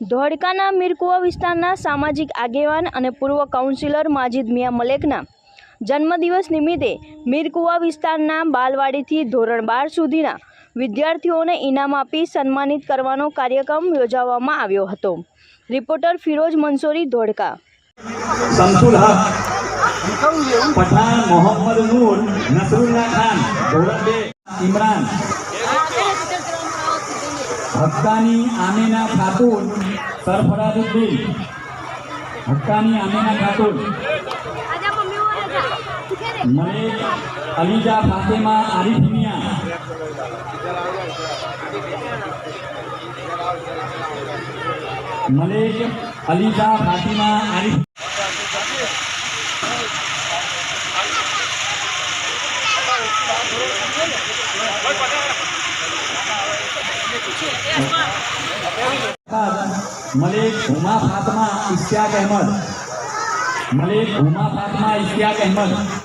ધોળકાના મીરકુવા વિસ્તારના સામાજિક આગેવાન અને પૂર્વ કાઉન્સિલર માજિદ મિયા મલેકના જન્મદિવસ નિમિત્તે મીરકુવા વિસ્તારના બાલવાડીથી ધોરણ બાર સુધીના વિદ્યાર્થીઓને ઇનામ આપી સન્માનિત કરવાનો કાર્યક્રમ યોજવામાં આવ્યો હતો. રિપોર્ટર ફિરોજ મંસોરી, ધોળકા. પઠાણ મોહમ્મદ નૂર, નસરુલ્લા ખાન, ધોરણ બે, ઇમરાન. હક્કાની આમેના ખાતુન સરફરાજુદ્દીન હક્કાની આમેના ખાતુન. મલેક અલીજા ફાતેમા આરીફિનિયા મલેક અલીજા ફાતિમા આરીફ મલેક હુમા ફાતમા ઇશ્યાક અહેમદ. મલિક હુમા ફાતમા ઇશ્યાક અહેમદ.